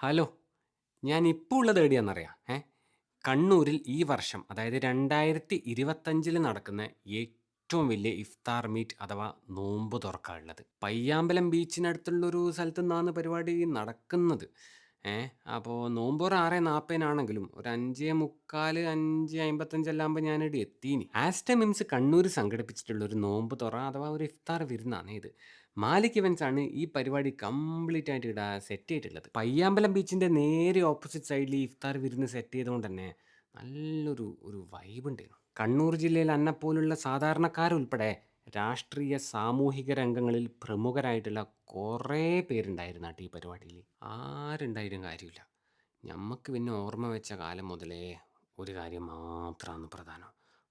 Hello ഞാൻ ഇപ്പോൾ ഉള്ളത് എവിടെയാണെന്നറിയാം. ഏ കണ്ണൂരിൽ ഈ വർഷം അതായത് രണ്ടായിരത്തി ഇരുപത്തഞ്ചിൽ നടക്കുന്ന ഏറ്റവും വലിയ ഇഫ്താർ മീറ്റ് അഥവാ നോമ്പ് തുറക്കാനുള്ളത്. പയ്യാമ്പലം ബീച്ചിനടുത്തുള്ളൊരു സ്ഥലത്തു നിന്നാണ് പരിപാടി നടക്കുന്നത്. ഏ അപ്പോൾ നോമ്പൊരു ആറ് നാൽപ്പതിനാണെങ്കിലും ഒരു അഞ്ച് മുക്കാൽ അഞ്ച് അമ്പത്തഞ്ചെല്ലാം ആകുമ്പോൾ ഞാനിവിടെ എത്തീനി. ആസ്റ്റ മിംസ് കണ്ണൂർ സംഘടിപ്പിച്ചിട്ടുള്ള ഒരു നോമ്പ് തുറ അഥവാ ഒരു ഇഫ്താർ വിരുന്നാണ് ഇത്. മാലിക് ആണ് ഈ പരിപാടി കംപ്ലീറ്റ് ആയിട്ട് ഇവിടെ സെറ്റ് ചെയ്തിട്ടുള്ളത്. പയ്യാമ്പലം ബീച്ചിന്റെ നേരെ ഓപ്പോസിറ്റ് സൈഡിൽ ഈ ഇഫ്താർ വിരുന്ന് സെറ്റ് ചെയ്തുകൊണ്ട് തന്നെ നല്ലൊരു ഒരു വൈബ് ഉണ്ടായിരുന്നു കണ്ണൂർ ജില്ലയിൽ അന്നെപ്പോലുള്ള സാധാരണക്കാരുൾപ്പെടെ രാഷ്ട്രീയ സാമൂഹിക രംഗങ്ങളിൽ പ്രമുഖരായിട്ടുള്ള കുറേ പേരുണ്ടായിരുന്നു കേട്ടോ ഈ പരിപാടിയിൽ. ആരുണ്ടായാലും കാര്യമില്ല. നമുക്ക് പിന്നെ ഓർമ്മ വെച്ച കാലം മുതലേ ഒരു കാര്യം മാത്രമാണ് പ്രധാനം.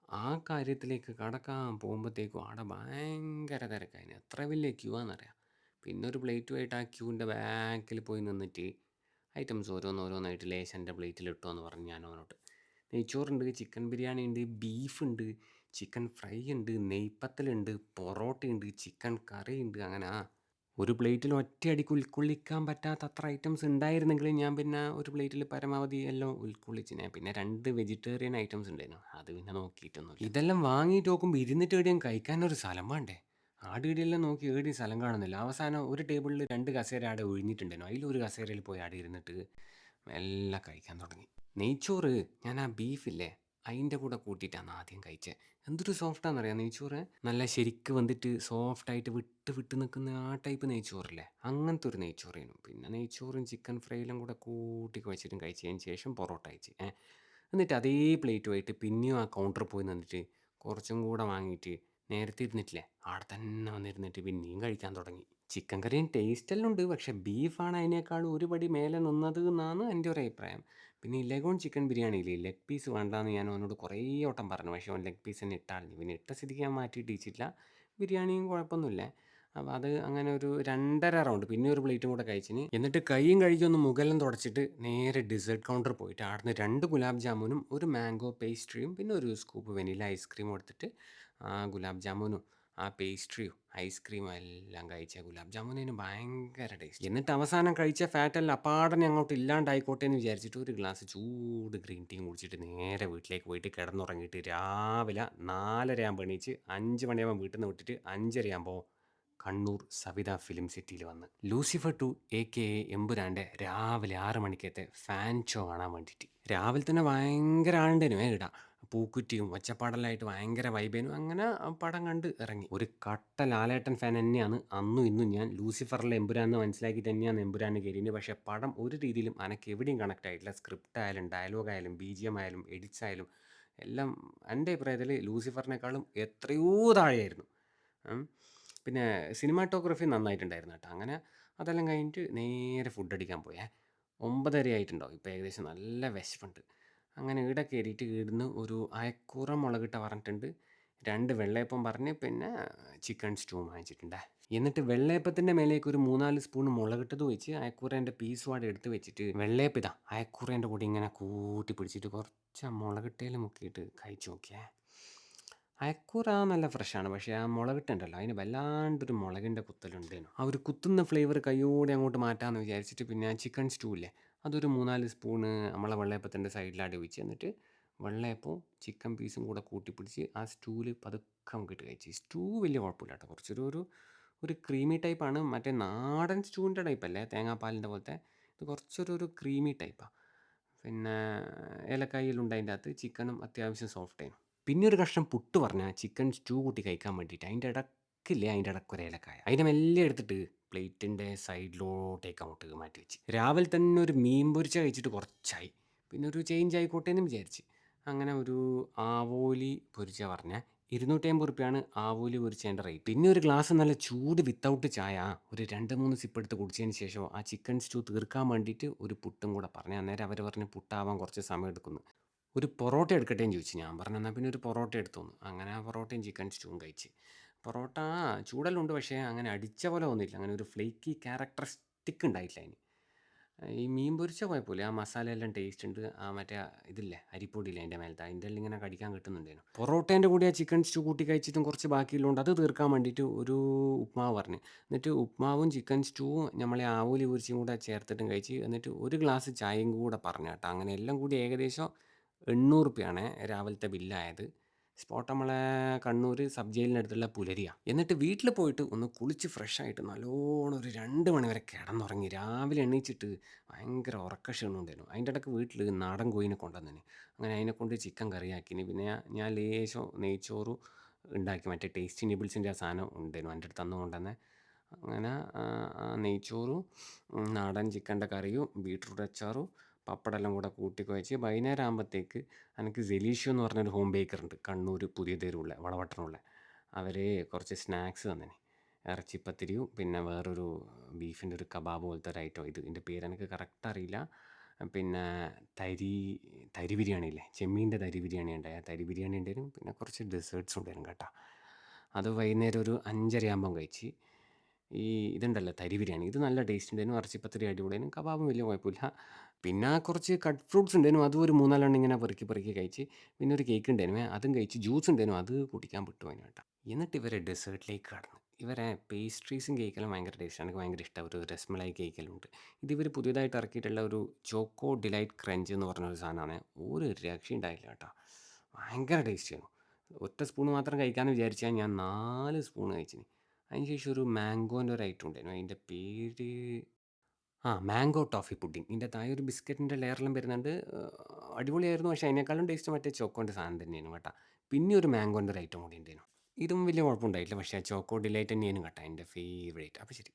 ആ കാര്യത്തിലേക്ക് കടക്കാൻ പോകുമ്പോഴത്തേക്കും അവിടെ ഭയങ്കര തിരക്കായിരുന്നു. എത്ര വലിയ ക്യൂ ആണെന്നറിയാം. പിന്നെ ഒരു പ്ലേറ്റുമായിട്ട് ആ ക്യൂവിന്റെ ബാക്കിൽ പോയി നിന്നിട്ട് ഐറ്റംസ് ഓരോന്നോരോന്നായിട്ട് ലേശം എന്റെ പ്ലേറ്റിൽ ഇട്ടോ എന്ന് പറഞ്ഞ് ഞാൻ അവനോട്. നെയ്ച്ചോറുണ്ട് ചിക്കൻ ബിരിയാണി ഉണ്ട് ബീഫുണ്ട് ചിക്കൻ ഫ്രൈ ഉണ്ട് നെയ്പ്പത്തലുണ്ട് പൊറോട്ടയുണ്ട് ചിക്കൻ കറി ഉണ്ട് അങ്ങനെ ഒരു പ്ലേറ്റിൽ ഒറ്റയടിക്ക് ഉൾക്കൊള്ളിക്കാൻ പറ്റാത്ത അത്ര ഐറ്റംസ് ഉണ്ടായിരുന്നെങ്കിൽ ഞാൻ പിന്നെ ഒരു പ്ലേറ്റിൽ പരമാവധി എല്ലാം ഉൾക്കൊള്ളിച്ചിനെ പിന്നെ രണ്ട് വെജിറ്റേറിയൻ ഐറ്റംസ് ഉണ്ടായിരുന്നു അത് പിന്നെ നോക്കിയിട്ടൊന്നും ഇതെല്ലാം വാങ്ങിയിട്ട് നോക്കുമ്പോൾ ഇരുന്നിട്ട് എവിടെയും കഴിക്കാനൊരു സ്ഥലം വേണ്ടേ? ആടുകടിയെല്ലാം നോക്കി ഏടി സ്ഥലം കാണുന്നില്ല. അവസാനം ഒരു ടേബിളിൽ രണ്ട് കസേര ആടെ ഒഴിഞ്ഞിട്ടുണ്ടായിരുന്നു. അതിലൊരു കസേരയിൽ പോയി ആടെ ഇരുന്നിട്ട് എല്ലാം കഴിക്കാൻ തുടങ്ങി. നെയ്ച്ചോറ് ഞാൻ ആ ബീഫില്ലേ? അതിന്റെ കൂടെ കൂട്ടിയിട്ടാണ് ആദ്യം കഴിച്ചത് എന്തൊരു സോഫ്റ്റാണെന്നറിയാം നെയ്ച്ചോറ്? നല്ല ശരിക്ക് വന്നിട്ട് സോഫ്റ്റായിട്ട് വിട്ട് വിട്ട് നിൽക്കുന്ന ആ ടൈപ്പ് നെയ്ച്ചോറില്ലേ? അങ്ങനത്തെ ഒരു നെയ്ച്ചോറായിരുന്നു പിന്നെ നെയ്ച്ചോറും ചിക്കൻ ഫ്രൈയിലും കൂടെ കൂട്ടി കുഴച്ചിട്ടും കഴിച്ചതിന് ശേഷം പൊറോട്ട കഴിച്ച്. എന്നിട്ട് അതേ പ്ലേറ്റുമായിട്ട് പിന്നെയും ആ കൗണ്ടറിൽ പോയി നിന്നിട്ട് കുറച്ചും കൂടെ വാങ്ങിയിട്ട് നേരത്തെ ഇരുന്നിട്ടില്ലേ? അവിടെ തന്നെ വന്നിരുന്നിട്ട് പിന്നെയും കഴിക്കാൻ തുടങ്ങി. ചിക്കൻ കറിയും ടേസ്റ്റ് എല്ലാം ഉണ്ട്. പക്ഷേ ബീഫാണ് അതിനേക്കാൾ ഒരുപടി മേലെ നിന്നത് എന്നാണ് എന്റെ ഒരു അഭിപ്രായം. പിന്നെ ഈ ലെഗോൺ ചിക്കൻ ബിരിയാണിയില്ലേ? ലെഗ് പീസ് വേണ്ടാന്ന് ഞാൻ അവനോട് കുറേ വട്ടം പറഞ്ഞു. പക്ഷേ അവൻ ലെഗ് പീസ് തന്നെ ഇട്ടാളിഞ്ഞു പിന്നെ ഇട്ട സ്ഥിതിക്ക് ഞാൻ മാറ്റിയിട്ട് ഇട്ടിച്ചില്ല ബിരിയാണിയും കുഴപ്പമൊന്നുമില്ല. അപ്പോൾ അത് അങ്ങനെ ഒരു രണ്ടര റൗണ്ട് പിന്നെ ഒരു പ്ലേറ്റും കൂടെ കഴിച്ചിന്. എന്നിട്ട് കൈയും കഴുകിയൊന്ന് മുകളിലും തുടച്ചിട്ട് നേരെ ഡിസേർട്ട് കൗണ്ടർ പോയിട്ട് അവിടുന്ന് രണ്ട് ഗുലാബ് ജാമുനും ഒരു മാംഗോ പേസ്ട്രിയും പിന്നെ ഒരു സ്കൂപ്പ് വെനില ഐസ്ക്രീമും എടുത്തിട്ട് ആ ഗുലാബ് ജാമുനും ആ പേസ്ട്രിയും ഐസ്ക്രീമോ എല്ലാം കഴിച്ച ഗുലാബ് ജാമുനിന് ഭയങ്കര ടേസ്റ്റ് എന്നിട്ട് അവസാനം കഴിച്ച ഫാറ്റെല്ലാം അപ്പാടനെ അങ്ങോട്ട് ഇല്ലാണ്ടായിക്കോട്ടെ എന്ന് വിചാരിച്ചിട്ട് ഒരു ഗ്ലാസ് ചൂട് ഗ്രീൻ ടീ കുടിച്ചിട്ട് നേരെ വീട്ടിലേക്ക് പോയിട്ട് കിടന്നുറങ്ങിയിട്ട് രാവിലെ നാലര ആകുമ്പോൾ എണീച്ച് അഞ്ച് മണിയാകുമ്പോൾ വീട്ടിൽ നിന്ന് വിട്ടിട്ട് അഞ്ചരയാകുമ്പോൾ കണ്ണൂർ സവിത ഫിലിം സിറ്റിയിൽ വന്ന്. Lucifer two A K A എമ്പുരാന്റെ രാവിലെ ആറ് മണിക്കത്തെ ഫാൻ ഷോ കാണാൻ വേണ്ടിയിട്ട്. രാവിലെ തന്നെ ഭയങ്കര ആളുണ്ടേനു ഇടാ. പൂക്കുറ്റിയും ഒച്ചപ്പാടലായിട്ട് ഭയങ്കര വൈബേനും അങ്ങനെ പടം കണ്ട് ഇറങ്ങി. ഒരു കട്ട ലാലേട്ടൻ ഫാൻ തന്നെയാണ്. അന്നും ഇന്നും ഞാൻ ലൂസിഫറിലെ എമ്പുരാന്ന് മനസ്സിലാക്കി തന്നെയാണ് എമ്പുരാന് കയറിയത് പക്ഷേ പടം ഒരു രീതിയിലും അനക്ക് എവിടെയും കണക്ട് ആയിട്ടില്ല. സ്ക്രിപ്റ്റ് ആയാലും ഡയലോഗ് ആയാലും ബി ജി എം ആയാലും എഡിറ്റ്സ് ആയാലും എല്ലാം എന്റെ അഭിപ്രായത്തിൽ ലൂസിഫറിനേക്കാളും എത്രയോ താഴെയായിരുന്നു. പിന്നെ സിനിമാറ്റോഗ്രഫി നന്നായിട്ടുണ്ടായിരുന്നു കേട്ടോ. അങ്ങനെ അതെല്ലാം കഴിഞ്ഞിട്ട് നേരെ ഫുഡ് അടിക്കാൻ പോയേ. ഒമ്പതര ആയിട്ടുണ്ടാവും ഇപ്പോൾ ഏകദേശം നല്ല വിശപ്പുണ്ട്. അങ്ങനെ ഈടെ കയറിയിട്ട് ഇവിടുന്ന് ഒരു അയക്കൂറ മുളകിട്ട പറഞ്ഞിട്ടുണ്ട്. രണ്ട് വെള്ളയപ്പം പറഞ്ഞ് പിന്നെ ചിക്കൻ സ്റ്റൂ വാങ്ങിച്ചിട്ടുണ്ട്. എന്നിട്ട് വെള്ളയപ്പത്തിന്റെ മേലേക്ക് ഒരു മൂന്നാൽ സ്പൂൺ മുളകിട്ടത് വെച്ച് അയക്കൂറേന്റെ പീസ് വാട് എടുത്ത് വെച്ചിട്ട് വെള്ളയപ്പം ഇതാ അയക്കൂറേന്റെ കൂടി ഇങ്ങനെ കൂട്ടി പിടിച്ചിട്ട് കുറച്ച് മുളകിട്ടയിൽ മുക്കിയിട്ട് കഴിച്ചു നോക്കിയേ. അയക്കൂറ നല്ല ഫ്രഷാണ് പക്ഷേ ആ മുളകിട്ടുണ്ടല്ലോ അതിന് വല്ലാണ്ടൊരു മുളകിന്റെ കുത്തലുണ്ടേനു ആ ഒരു കുത്തുന്ന ഫ്ലേവർ കയ്യോടെ അങ്ങോട്ട് മാറ്റാമെന്ന് വിചാരിച്ചിട്ട് പിന്നെ ആ ചിക്കൻ സ്റ്റൂ ഇല്ലേ അതൊരു മൂന്നാൽ സ്പൂണ് നമ്മളെ വെള്ളയപ്പത്തിന്റെ സൈഡിലാടി ഒഴിച്ച് എന്നിട്ട് വെള്ളയപ്പവും ചിക്കൻ പീസും കൂടെ കൂട്ടിപ്പിടിച്ച് ആ സ്റ്റൂവിൽ പതുക്കെ നമുക്കിട്ട് കഴിച്ച്. സ്റ്റൂ വലിയ കുഴപ്പമില്ല കേട്ടോ. കുറച്ചൊരു ഒരു ഒരു ക്രീമി ടൈപ്പാണ്. മറ്റേ നാടൻ സ്റ്റൂവിന്റെ ടൈപ്പല്ലേ? തേങ്ങാപ്പാലിന്റെ പോലത്തെ. ഇത് കുറച്ചൊരു ഒരു ക്രീമി ടൈപ്പാണ് പിന്നെ ഏലക്കായിലുണ്ട് അതിന്റെ അകത്ത്. ചിക്കനും അത്യാവശ്യം സോഫ്റ്റ് ആയിരുന്നു. പിന്നെ ഒരു കഷ്ണം പുട്ട് പറഞ്ഞാൽ ചിക്കൻ സ്റ്റൂ കൂട്ടി കഴിക്കാൻ വേണ്ടിയിട്ട്. അതിന്റെ ഇടക്കില്ലേ? അതിന്റെ ഇടയ്ക്ക് ഒരു ഏലക്കായ. അതിനെ മെല്ലെ എടുത്തിട്ട് പ്ലേറ്റിന്റെ സൈഡിലോട്ടേക്ക് അങ്ങോട്ട് മാറ്റി വെച്ച്. രാവിലെ തന്നെ ഒരു മീൻ പൊരിച്ച കഴിച്ചിട്ട് കുറച്ചായി. പിന്നെ ഒരു ചേഞ്ച് ആയിക്കോട്ടെ എന്ന് വിചാരിച്ച്. അങ്ങനെ ഒരു ആവോലി പൊരിച്ച പറഞ്ഞാൽ ഇരുന്നൂറ്റി അമ്പത് റുപ്യാണ് ആവോലി പൊരിച്ചതിന്റെ റേറ്റ് പിന്നെ ഒരു ഗ്ലാസ് നല്ല ചൂട് വിത്തൗട്ട് ചായ. ഒരു രണ്ട് മൂന്ന് സിപ്പ് എടുത്ത് കുടിച്ചതിന് ശേഷം ആ ചിക്കൻ സ്റ്റൂ തീർക്കാൻ വേണ്ടിയിട്ട് ഒരു പുട്ടും കൂടെ പറഞ്ഞു അന്നേരം അവർ പറഞ്ഞ് പുട്ടാവാൻ കുറച്ച് സമയം എടുക്കുന്നു. ഒരു പൊറോട്ട എടുക്കട്ടെ എന്ന് ചോദിച്ചു. ഞാൻ പറഞ്ഞു എന്നാൽ പിന്നെ ഒരു പൊറോട്ട എടുത്തു അങ്ങനെ ആ പൊറോട്ടയും ചിക്കൻ സ്റ്റൂവും കഴിച്ച്. പൊറോട്ട ആ ചൂടെല്ലാം ഉണ്ട് പക്ഷേ അങ്ങനെ അടിച്ച പോലെ ഒന്നുമില്ല അങ്ങനെ ഒരു ഫ്ലേക്കി ക്യാരക്ടറിസ്റ്റിക് ഉണ്ടായിട്ടില്ല അതിന് ഈ മീൻ പൊരിച്ച കുഴപ്പമില്ല. ആ മസാലയെല്ലാം ടേസ്റ്റ് ഉണ്ട്. ആ മറ്റേ ഇതില്ലേ അരിപ്പൊടിയില്ലേ അതിന്റെ മേലത്തെ അതിന്റെ എല്ലാം ഇങ്ങനെ കടിക്കാൻ കിട്ടുന്നുണ്ടായിരുന്നു. പൊറോട്ടേന്റെ കൂടെ ആ ചിക്കൻ സ്റ്റൂ കൂട്ടി കഴിച്ചിട്ടും കുറച്ച് ബാക്കിയുള്ളതുകൊണ്ട് അത് തീർക്കാൻ വേണ്ടിയിട്ട് ഒരു ഉപ്മാവ് പറഞ്ഞു. എന്നിട്ട് ഉപ്മാവും ചിക്കൻ സ്റ്റൂവും നമ്മളെ ആവൂലി പൊരിച്ചും കൂടെ ചേർത്തിട്ടും കഴിച്ച് എന്നിട്ട് ഒരു ഗ്ലാസ് ചായയും കൂടെ പറഞ്ഞു കേട്ടോ. അങ്ങനെ എല്ലാം കൂടി ഏകദേശം എണ്ണൂറ് രൂപയാണ് രാവിലത്തെ ബില്ലായത്. സ്പോട്ട് നമ്മളെ കണ്ണൂർ സബ് ജയിലിനടുത്തുള്ള പുലരിയാണ്. എന്നിട്ട് വീട്ടിൽ പോയിട്ട് ഒന്ന് കുളിച്ച് ഫ്രഷായിട്ട് നല്ലോണം ഒരു രണ്ട് മണിവരെ കിടന്നുറങ്ങി. രാവിലെ എണീച്ചിട്ട് ഭയങ്കര ഉറക്ക ക്ഷീണം അതിന്റെ ഇടയ്ക്ക് വീട്ടിൽ നാടൻ കോയിനെ കൊണ്ടുവന്നിന്. അങ്ങനെ അതിനെ കൊണ്ട് ചിക്കൻ കറിയാക്കിന്. പിന്നെ ഞാൻ ലേശോ നെയ്ച്ചോറും ഉണ്ടാക്കി. മറ്റേ ടേസ്റ്റി നിബിൾസിന്റെ ആ സാധനം ഉണ്ടായിരുന്നു. എന്റെ അടുത്ത് അന്ന് കൊണ്ടുവന്നെ അങ്ങനെ നെയ്ച്ചോറും നാടൻ ചിക്കന്റെ കറിയും ബീട്രൂട്ട് അച്ചാറും പപ്പടമെല്ലാം കൂടെ കൂട്ടി കുഴച്ച് വൈകുന്നേരം ആകുമ്പോഴത്തേക്ക് എനിക്ക് സെലീഷ്യോ എന്ന് പറഞ്ഞൊരു ഹോം ബേക്കർ ഉണ്ട്. കണ്ണൂർ പുതിയ തെരുവുള്ള വളവട്ടനുള്ള അവർ കുറച്ച് സ്നാക്സ് തന്നിന്. ഇറച്ചിപ്പത്തിരിയും പിന്നെ വേറൊരു ബീഫിന്റെ ഒരു കബാബ് പോലത്തെ ഒരു ഐറ്റം. ഇത് ഇതിന്റെ പേര് എനിക്ക് കറക്റ്റ് അറിയില്ല. പിന്നെ തരി തരി ബിരിയാണി ഇല്ലേ ചെമ്മീന്റെ തരി ബിരിയാണി ഉണ്ടായ തരി ബിരിയാണി ഉണ്ടായിരുന്നു. പിന്നെ കുറച്ച് ഡെസേർട്സ് ഉണ്ടായിരുന്നു കേട്ടോ. അത് വൈകുന്നേരം ഒരു 5:30 ആകുമ്പം കഴിച്ച്. ഈ ഇതുണ്ടല്ലോ തരി ബിരിയാണി ഇത് നല്ല ടേസ്റ്റ് ഉണ്ടായിരുന്നു. ഇറച്ചിപ്പത്തിരി അടിപൊളിയായിരുന്നു. കബാബും വലിയ കുഴപ്പമില്ല. പിന്നെ കുറച്ച് കട്ട് ഫ്രൂട്ട്സ് ഉണ്ടായിരുന്നു. അതും ഒരു മൂന്നാലെണ്ണം ഇങ്ങനെ പെറുക്കി പെറുക്കി കഴിച്ച്. പിന്നെ ഒരു കേക്ക് ഉണ്ടായിരുന്നു. അതും കഴിച്ച്. ജ്യൂസ് ഉണ്ടായിരുന്നു. അത് കുടിക്കാൻ വിട്ടുപോയി കേട്ടോ. എന്നിട്ട് ഇവരെ ഡെസേർട്ടിലേക്ക് കടന്നു. ഇവരെ പേസ്ട്രീസും കേക്കെല്ലാം ഭയങ്കര ടേസ്റ്റ് എനിക്ക് ഭയങ്കര ഇഷ്ടം ഒരു രസ്മലായി കേക്കെല്ലാം ഉണ്ട്. ഇത് ഇവർ പുതിയതായിട്ട് ഇറക്കിയിട്ടുള്ള ഒരു ചോക്കോ ഡിലൈറ്റ് ക്രഞ്ച് എന്ന് പറഞ്ഞൊരു സാധനമാണ്. ഒരു രക്ഷ ഉണ്ടായില്ല കേട്ടോ. ഭയങ്കര ടേസ്റ്റിയായിരുന്നു. ഒറ്റ സ്പൂൺ മാത്രം കഴിക്കാമെന്ന് വിചാരിച്ചാൽ ഞാൻ നാല് സ്പൂൺ കഴിച്ചിന്. അതിന് ശേഷം ഒരു മാംഗോന്റെ ഒരു ഐറ്റം ഉണ്ടായിരുന്നു. അതിന്റെ പേര് ആ മാംഗോ ടോഫി പുഡിംഗ്. ഇതിന്റെ താഴെ ഒരു ബിസ്ക്കറ്റിന്റെ ലെയറെല്ലാം വരുന്നുണ്ട്. അടിപൊളിയായിരുന്നു. പക്ഷേ അതിനേക്കാളും ടേസ്റ്റ് മറ്റേ ചോക്കോന്റെ സാധനം തന്നെയായിരുന്നു കേട്ടോ. പിന്നെ ഒരു മാംഗോന്റെ ഒരു ഐറ്റം കൂടി ഉണ്ടായിരുന്നു. ഇതും വലിയ കുഴപ്പമുണ്ടായിട്ടില്ല. പക്ഷേ ചോക്കോ ഡിലൈറ്റ് തന്നെയായിരുന്നു കേട്ടോ എന്റെ ഫേവറേറ്റ്. അപ്പോൾ ശരി.